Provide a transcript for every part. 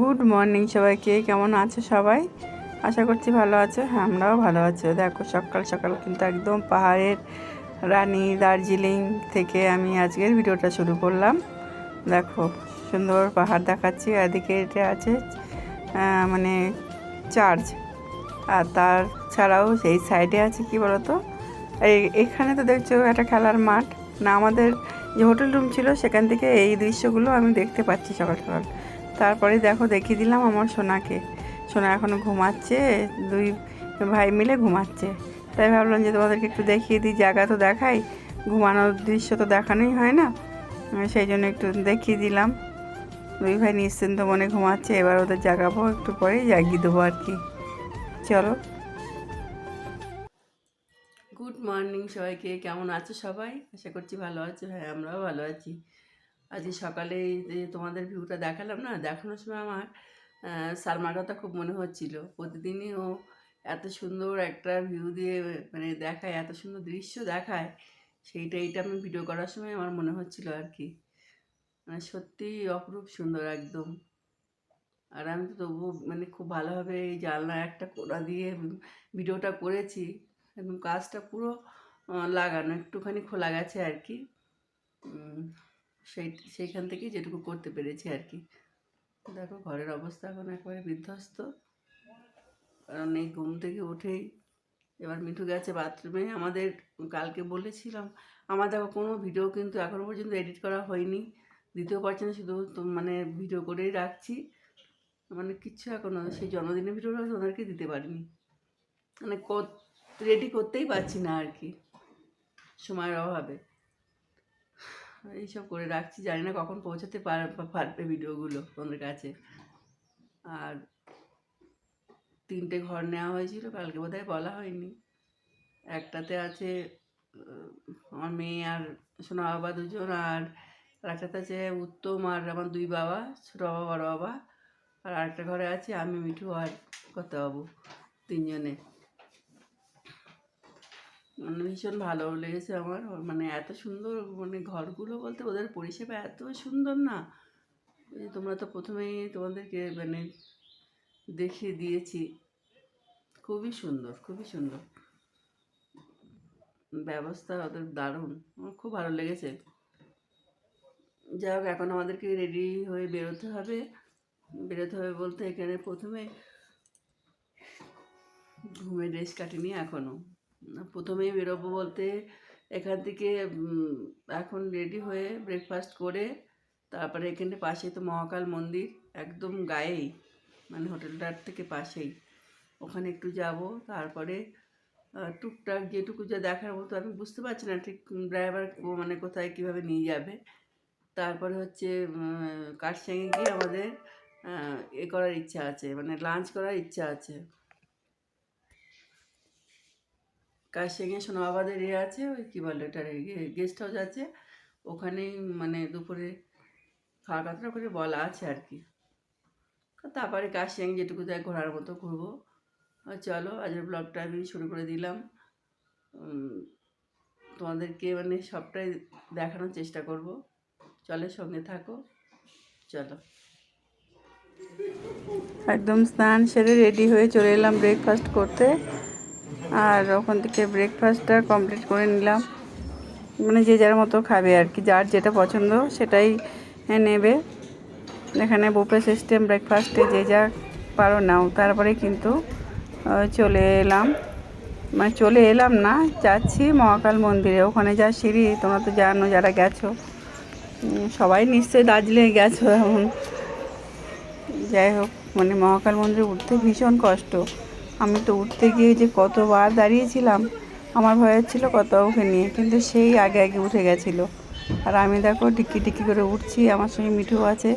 Good morning সবাইকে, কেমন আছো সবাই? আশা করছি ভালো আছো হ্যাঁ আমরাও ভালো আছি। দেখো, সকাল সকাল কিন্তু একদম পাহাড়ের রানী দার্জিলিং থেকে আমি আজকের ভিডিওটা শুরু করলাম। দেখো, সুন্দর পাহাড় দেখাচ্ছি, এদিকে এটা আছে মানে চার্চ। আর তার ছাড়াও সেই সাইডে আছে, কি বলতো? এখানে তো দেখছ একটা খেলার মাঠ। না, আমাদের যে হোটেল রুম ছিল, সেখান থেকে এই দৃশ্যগুলো আমি দেখতে পাচ্ছি সকাল সকাল। তারপরে দেখো, দেখিয়ে দিলাম আমার সোনাকে। সোনা এখনও ঘুমাচ্ছে, দুই ভাই মিলে ঘুমাচ্ছে। তাই ভাবলাম যে তোমাদেরকে একটু দেখিয়ে দিই, জায়গা তো দেখাই, ঘুমানোর দৃশ্য তো দেখানোই হয় না। সেই জন্য একটু দেখিয়ে দিলাম। দুই ভাই নিশ্চিন্ত মনে ঘুমাচ্ছে, এবার ওদের জাগাবো, একটু পরেই জাগিয়ে দেবো আর কি। চলো। গুড মর্নিং সবাইকে, কেমন আছো সবাই? আশা করছি ভালো আছো হ্যাঁ আমরাও ভালো আছি। আজকে সকালে যে তোমাদের ভিউটা দেখালাম না, দেখানোর সময় আমার সালমার কথা খুব মনে হচ্ছিল। প্রতিদিনই ও এত সুন্দর একটা ভিউ দিয়ে মানে দেখায়, এত সুন্দর দৃশ্য দেখায়, সেইটা, এইটা আমি ভিডিও করার সময় আমার মনে হচ্ছিল আর কি। মানে সত্যি অপরূপ সুন্দর একদম। আর আমি তো তবুও মানে খুব ভালোভাবে এই জানলা একটা কোড়া দিয়ে ভিডিওটা করেছি। একদম কাজটা পুরো লাগানো, একটুখানি খোলা গেছে আর কি। সেই, সেইখান থেকেই যেটুকু করতে পেরেছি আর কি। দেখো ঘরের অবস্থা এখন একবারে বিধ্বস্ত। কারণ এই ঘুম থেকে উঠেই এবার মিঠু গেছে বাথরুমে। আমাদের কালকে বলেছিলাম, আমার দেখো কোনো ভিডিও কিন্তু এখনও পর্যন্ত এডিট করা হয়নি। দিতেও পারছি না শুধু মানে ভিডিও করেই রাখছি। মানে কিচ্ছু এখনও সেই জন্মদিনের ভিডিওটা ওদেরকে দিতে পারিনি। মানে রেডি করতেই পারছি না আর কি, সময়ের অভাবে। এইসব করে রাখছি, জানি না কখন পৌঁছাতে পার- পারবে ভিডিওগুলো তোমাদের কাছে। আর তিনটে ঘর নেওয়া হয়েছিল, কালকে বোধহয় বলা হয়নি। একটাতে আছে আমার মেয়ে আর সোনা বাবা দুজন, আর একটাতে আছে উত্তম আর আমার দুই বাবা, ছোটো বাবা, বড় বাবা। আর আরেকটা ঘরে আছে আমি, মিঠু আর কত বাবু তিনজনে। মানে ভীষণ ভালো লেগেছে আমার। মানে এত সুন্দর মানে ঘরগুলো বলতে ওদের পরিষেবা এত সুন্দর না। তোমরা তো প্রথমেই তোমাদেরকে মানে দেখিয়ে দিয়েছি। খুবই সুন্দর খুবই সুন্দর। ব্যবস্থা ওদের দারুণ। আমার খুব ভালো লেগেছে। যাই হোক, এখন আমাদেরকে রেডি হয়ে বেরোতে হবে। বেরোতে হবে বলতে এখানে প্রথমে ঘুমে ড্রেস কাটিনি এখনও প্রথমেই বেরোবো বলতে এখান থেকে এখন রেডি হয়ে ব্রেকফাস্ট করে তারপরে এখানে পাশে তো মহাকাল মন্দির, একদম গায়েই মানে হোটেলটার থেকে পাশেই। ওখানে একটু যাব, তারপরে টুকটাক যেটুকু যা দেখার মতো আমি বুঝতে পারছি না ঠিক ড্রাইভার মানে কোথায় কীভাবে নিয়ে যাবে। তারপরে হচ্ছে কাঠসাঙে গিয়ে আমাদের এ করার ইচ্ছা আছে মানে লাঞ্চ করার ইচ্ছা আছে। কাশিয়াঙে সোনাবাবাদের ইয়ে আছে, ওই কী বলে ওটার গেস্ট হাউস আছে। ওখানেই মানে দুপুরে খাওয়া কাতরা করে বলা আছে আর কি। তারপরে কাশিয়াং যেটুকু যায় ঘোরার মতো ঘুরবো। আর চলো, আজকের ব্লগটা আমি শুরু করে দিলাম। তোমাদেরকে মানে সবটাই দেখানোর চেষ্টা করব। চলে সঙ্গে থাকো। চলো। একদম স্নান সেরে রেডি হয়ে চলে এলাম ব্রেকফাস্ট করতে। আর ওখান থেকে ব্রেকফাস্টটা কমপ্লিট করে নিলাম। মানে যে যার মতো খাবে আর কি, যার যেটা পছন্দ সেটাই নেবে। এখানে বুফে সিস্টেম ব্রেকফাস্টে যে যা পারো নাও। তারপরে কিন্তু চলে এলাম। মানে চলে এলাম না, যাচ্ছি মহাকাল মন্দিরে। ওখানে যা সিঁড়ি, তোমরা তো জানো যারা গেছো। সবাই নিশ্চয়ই দার্জিলিংয়ে গেছো এমন যাই হোক মানে মহাকাল মন্দিরে উঠতে ভীষণ কষ্ট। আমি তো উঠতে গিয়ে যে কতবার দাঁড়িয়েছিলাম, আমার ভয় হচ্ছিল কত ওকে নিয়ে, কিন্তু সেই আগে আগে উঠে গেছিল। আর আমি দেখো টিকি টিকি করে উঠছি, আমার সঙ্গে মিঠু আছে,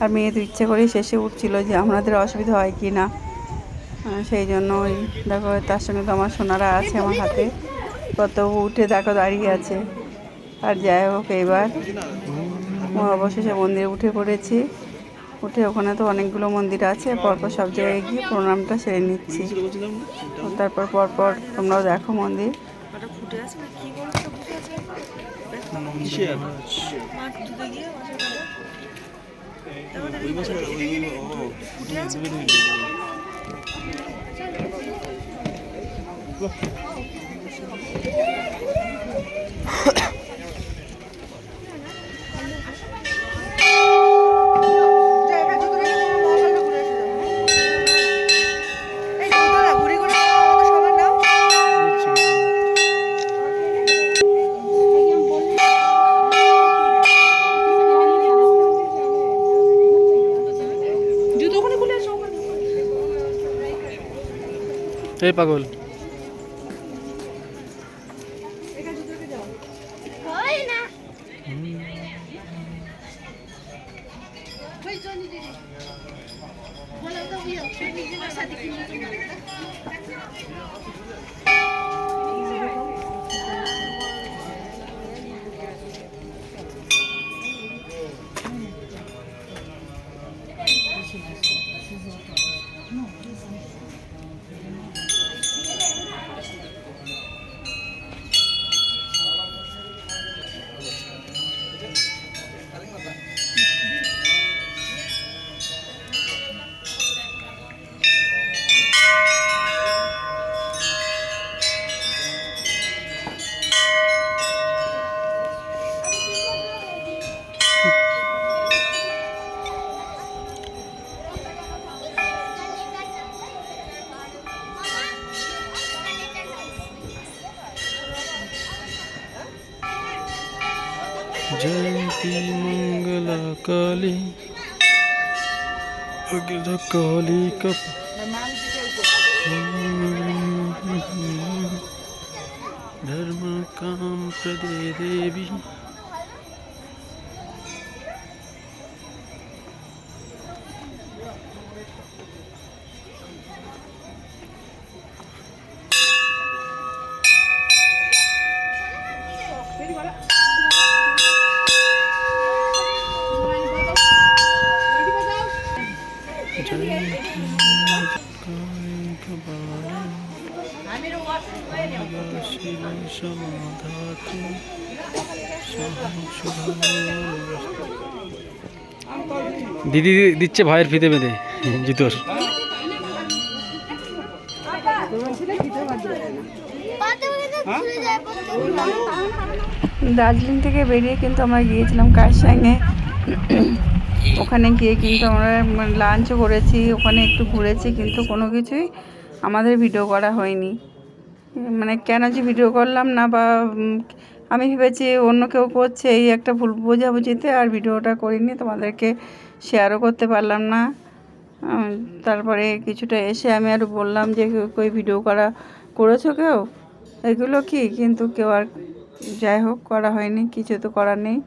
আর মেয়ে তো ইচ্ছে করেই শেষে উঠছিল যে আমাদের অসুবিধা হয় কি না। সেই জন্য ওই দেখো তার সঙ্গে তো আমার সোনারা আছে আমার হাতে কত উঠে দেখো দাঁড়িয়ে আছে। আর যাই হোক, এবার অবশেষে মন্দিরে উঠে পড়েছি। উঠে ওখানে তো অনেকগুলো মন্দির আছে, পরপর সব জায়গায় গিয়ে প্রণামটা সেরে নিচ্ছি। তারপর পরপর তোমরাও দেখো মন্দির। এই পাগল। কালী অগ্র কালী কপ ধর্ম কাম প্রদে দেবী দিদি দিচ্ছে ভাইয়ের ফিতে বেঁধে, জুতোর। দার্জিলিং থেকে বেরিয়ে কিন্তু আমরা গিয়েছিলাম কারসাঙ্গে ওখানে গিয়ে কিন্তু আমরা লাঞ্চও করেছি, ওখানে একটু ঘুরেছি, কিন্তু কোনো কিছুই আমাদের ভিডিও করা হয়নি। মানে কেন যে ভিডিও করলাম না বা আমি ভেবেছি অন্য কেউ করছে, এই একটা ভুল বোঝাবুঝিতে আর ভিডিওটা করিনি, তোমাদেরকে শেয়ারও করতে পারলাম না। তারপরে কিছুটা এসে আমি আর বললাম যে কই ভিডিও করা করেছ কেউ? এগুলো কি? কিন্তু কেউ আর যাই হোক, করা হয়নি, কিছু তো করার নেই।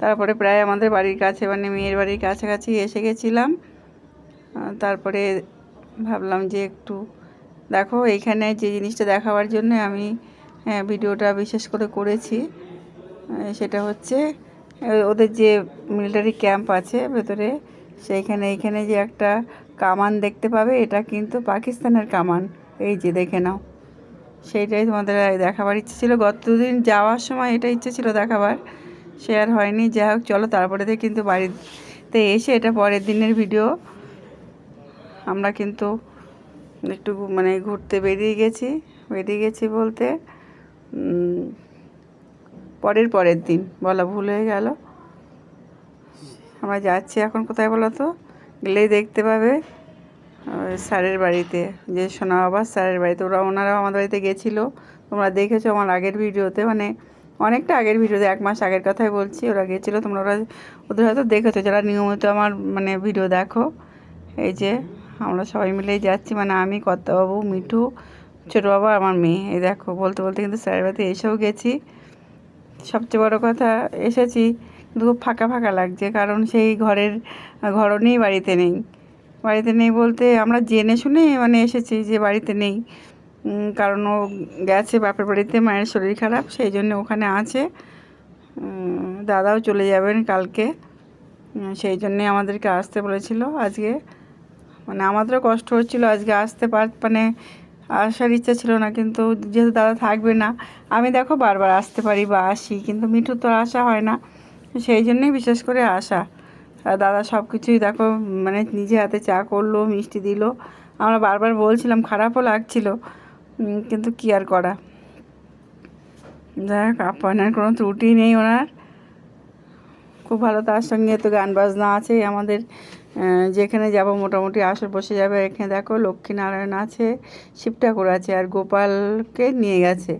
তারপরে প্রায় আমাদের বাড়ির কাছে মানে মেয়ের বাড়ির কাছাকাছি এসে গেছিলাম। তারপরে ভাবলাম যে, একটু দেখো এইখানে যে জিনিসটা দেখাবার জন্য আমি হ্যাঁ, ভিডিওটা বিশেষ করে করেছি। সেটা হচ্ছে ওদের যে মিলিটারি ক্যাম্প আছে ভেতরে সেইখানে এইখানে যে একটা কামান দেখতে পাবে এটা কিন্তু পাকিস্তানের কামান। এই যে দেখে নাও। সেইটাই তোমাদের দেখাবার ইচ্ছে ছিল। গত দিন যাওয়ার সময় এটা ইচ্ছে ছিল দেখাবার। আর হয়নি। যাই হোক চলো তারপরে কিন্তু বাড়িতে এসে এটা পরের দিনের ভিডিও আমরা কিন্তু একটু মানে ঘুরতে বেরিয়ে গেছি। বেরিয়ে গেছি বলতে পরের পরের দিন, বলা ভুল হয়ে গেল। আমরা যাচ্ছি এখন কোথায় বলো তো? গেলেই দেখতে পাবে স্যারের বাড়িতে, যে সোনা বাবা স্যারের বাড়িতে। ওরা, ওনারাও আমাদের বাড়িতে গেছিল। তোমরা দেখেছ আমার আগের ভিডিওতে মানে অনেকটা আগের ভিডিওতে, এক মাস আগের কথাই বলছি, ওরা গেছিল। তোমরা ওরা, ওদের হয়তো দেখেছ, যারা নিয়মিত আমার মানে ভিডিও দেখো। এই যে, আমরা সবাই মিলেই যাচ্ছি মানে আমি, কর্তাবাবু, মিঠু ছোটো বাবা, আমার মেয়ে। এই দেখো, বলতে বলতে কিন্তু স্যারের বাড়িতে এসেও গেছি। সবচেয়ে বড় কথা, এসেছি। কিন্তু খুব ফাঁকা ফাঁকা লাগছে, কারণ সেই ঘরের ঘরনেই বাড়িতে নেই। বাড়িতে নেই বলতে আমরা জেনে শুনে মানে এসেছি যে বাড়িতে নেই। কারণ ও গেছে বাপের বাড়িতে, মায়ের শরীর খারাপ, সেই জন্য ওখানে আছে। দাদাও চলে যাবেন কালকে। সেই জন্যে আমাদেরকে আসতে বলেছিল আজকে। মানে আমাদেরও কষ্ট হচ্ছিল আজকে আসতে পার মানে আসার ইচ্ছা ছিল না, কিন্তু যেহেতু দাদা থাকবে না, আমি দেখো বারবার আসতে পারি বা আসি, কিন্তু মিঠু তো আসা হয় না। সেই জন্যই বিশেষ করে আসা। দাদা সব কিছুই দেখো মানে নিজে হাতে চা করল, মিষ্টি দিল। আমরা বারবার বলছিলাম, খারাপও লাগছিল কিন্তু কি আর করা? যাই হোক, আপ্যায়নের কোনো ত্রুটি নেই ওনার। খুব ভালো তার সঙ্গে তো গান বাজনা আছে আমাদের। যেখানে যাব মোটামুটি আসর বসে যাবে। এখানে দেখো লক্ষ্মীনারায়ণ আছে শিব ঠাকুর আছে, আর গোপালকে নিয়ে গেছে।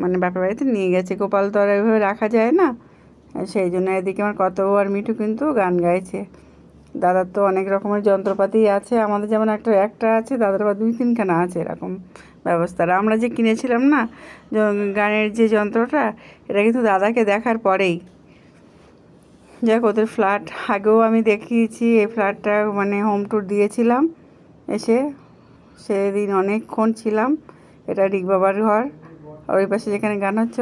মানে বাপের বাড়িতে নিয়ে গেছে। গোপাল তো আর ওইভাবে রাখা যায় না। সেই জন্য এদিকে আমার কত আর মিঠু কিন্তু গান গাইছে। দাদার তো অনেক রকমের যন্ত্রপাতি আছে। আমাদের যেমন একটা একটা আছে, দাদার আবার দুই তিনখানা আছে এরকম ব্যবস্থা। আর আমরা যে কিনেছিলাম না গানের যে যন্ত্রটা, এটা কিন্তু দাদাকে দেখার পরেই যাক, ওদের ফ্ল্যাট আগেও আমি দেখিয়েছি, এই ফ্ল্যাটটা মানে হোম ট্যুর দিয়েছিলাম। এসে সেদিন অনেকক্ষণ ছিলাম, এটা রিক বাবার ঘর। আর ওই পাশে যেখানে গান হচ্ছে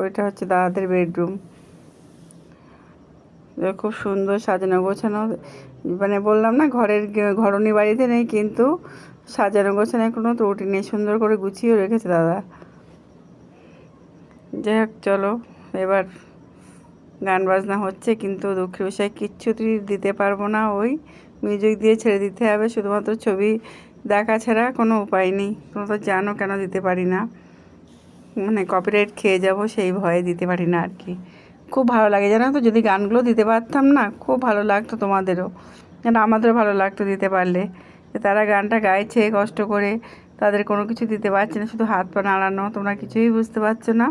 ওইটা হচ্ছে দাদাদের বেডরুম খুব সুন্দর সাজানো গোছানো মানে বললাম না ঘরের ঘরনি বাড়িতে নেই, কিন্তু সাজানো গোছানো কোনো ত্রুটি নেই, সুন্দর করে গুছিয়ে রেখেছে দাদা। যাই হোক চলো, এবার গান বাজনা হচ্ছে, কিন্তু দুঃখের বিষয় কিচ্ছুটি দিতে পারব না। ওই মিউজিক দিয়ে ছেড়ে দিতে হবে, শুধুমাত্র ছবি দেখা ছাড়া কোনো উপায় নেই। তোমরা তো জানো কেন দিতে পারি না। মানে কপিরাইট খেয়ে যাব সেই ভয়ে দিতে পারি না আর কি। খুব ভালো লাগে, জানো তো? যদি গানগুলো দিতে পারতাম না, খুব ভালো লাগতো তোমাদেরও। কেন আমাদেরও ভালো লাগতো দিতে পারলে। তারা গানটা গাইছে, কষ্ট করে, তাদের কোনো কিছু দিতে পারছে না, শুধু হাত পা নাড়ানো, তোমরা কিছুই বুঝতে পারছ না।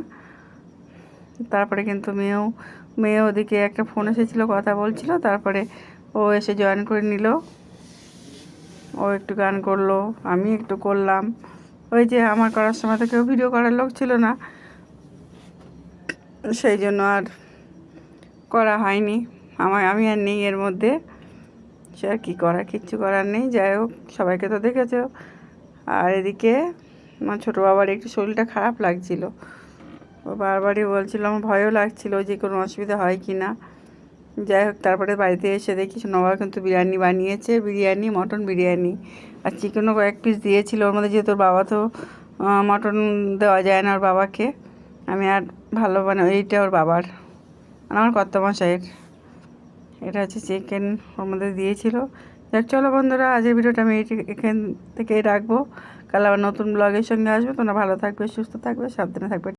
তারপরে কিন্তু মেয়েও মেয়ে ওদিকে একটা ফোন এসেছিল, কথা বলছিল, তারপরে ও এসে জয়েন করে নিল। ও একটু গান করল, আমি একটু করলাম। ওই যে আমার করার সময় তো কেউ ভিডিও করার লোক ছিল না। সেই জন্য আর করা হয়নি। আমার, আমি আর নেই এর মধ্যে। সে আর কী করা কিচ্ছু করার নেই। যাই হোক, সবাইকে তো দেখেছ। আর এদিকে আমার ছোটো বাবার একটু শরীরটা খারাপ লাগছিল। ও বারবারই বলছিল, আমার ভয়ও লাগছিল যে কোনো অসুবিধা হয় কি না। যাই হোক, তারপরে বাড়িতে এসে দেখি সোনাবা কিন্তু বিরিয়ানি বানিয়েছে, বিরিয়ানি, মটন বিরিয়ানি। আর চিকেনও কয়েক পিস দিয়েছিল, ওর মধ্যে যেহেতু বাবা তো মটন দেওয়া যায় না ওর বাবাকে, আমি আর ভালো মানে এইটা ওর বাবার আর আমার কর্তমশাইয়ের। এটা হচ্ছে চিকেন ওর মধ্যে দিয়েছিল। যাক চলো বন্ধুরা, আজকের ভিডিওটা আমি এখান থেকেই রাখব। কাল আবার নতুন ব্লগের সঙ্গে আসব। তোমরা ভালো থাকবে, সুস্থ থাকবে, সাবধানে থাকবে।